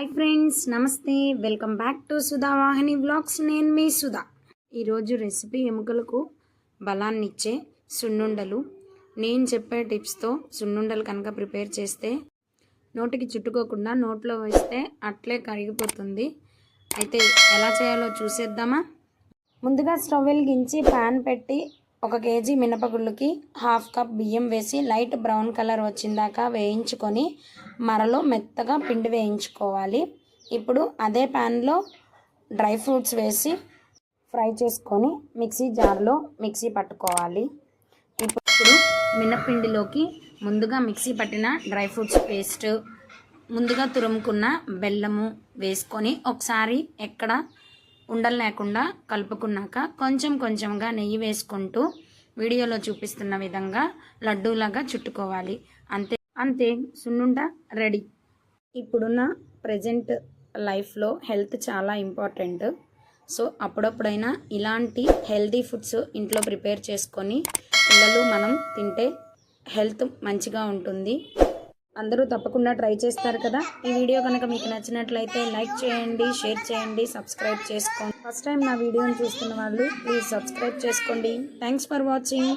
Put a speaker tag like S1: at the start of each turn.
S1: Hi friends నమస్తే. Welcome back to Sudha Vahini blogs నేను మీ సుధా. ఈరోజు రెసిపీ ఎముకలకు బలాన్ని ఇచ్చే సున్నుండలు. నేను చెప్పే టిప్స్తో సున్నుండలు కనుక ప్రిపేర్ చేస్తే నోటికి చుట్టుకోకుండా నోట్లో వేస్తే అట్లే కరిగిపోతుంది. అయితే ఎలా చేయాలో చూసేద్దామా? ముందుగా స్టవ్ వెలిగించి ప్యాన్ పెట్టి ఒక కేజీ మినపగుళ్ళకి హాఫ్ కప్ బియ్యం వేసి లైట్ బ్రౌన్ కలర్ వచ్చిందాక వేయించుకొని మరలో మెత్తగా పిండి వేయించుకోవాలి. ఇప్పుడు అదే ప్యాన్లో డ్రై ఫ్రూట్స్ వేసి ఫ్రై చేసుకొని మిక్సీ జార్లో మిక్సీ పట్టుకోవాలి. ఇప్పుడు మినపిండిలోకి ముందుగా మిక్సీ పట్టిన డ్రై ఫ్రూట్స్ పేస్ట్ ముందుగా తురుముకున్న బెల్లము వేసుకొని ఒకసారి ఎక్కడ ఉండలు లేకుండా కలుపుకున్నాక కొంచెం కొంచెంగా నెయ్యి వేసుకుంటూ వీడియోలో చూపిస్తున్న విధంగా లడ్డూలాగా చుట్టుకోవాలి. అంతే అంతే సున్నుండ రెడీ. ఇప్పుడున్న ప్రజెంట్ లైఫ్లో హెల్త్ చాలా ఇంపార్టెంట్. సో అప్పుడప్పుడైనా ఇలాంటి హెల్తీ ఫుడ్స్ ఇంట్లో ప్రిపేర్ చేసుకొని పిల్లలు మనం తింటే హెల్త్ మంచిగా ఉంటుంది. అందరూ తప్పకుండా ట్రై చేస్తారు కదా. ఈ వీడియో కనుక మీకు నచ్చినట్లయితే లైక్ చేయండి షేర్ చేయండి సబ్స్క్రైబ్ చేసుకోండి. ఫస్ట్ టైం నా వీడియోని చూస్తున్న వాళ్ళు ప్లీజ్ సబ్స్క్రైబ్ చేసుకోండి. Thanks for watching.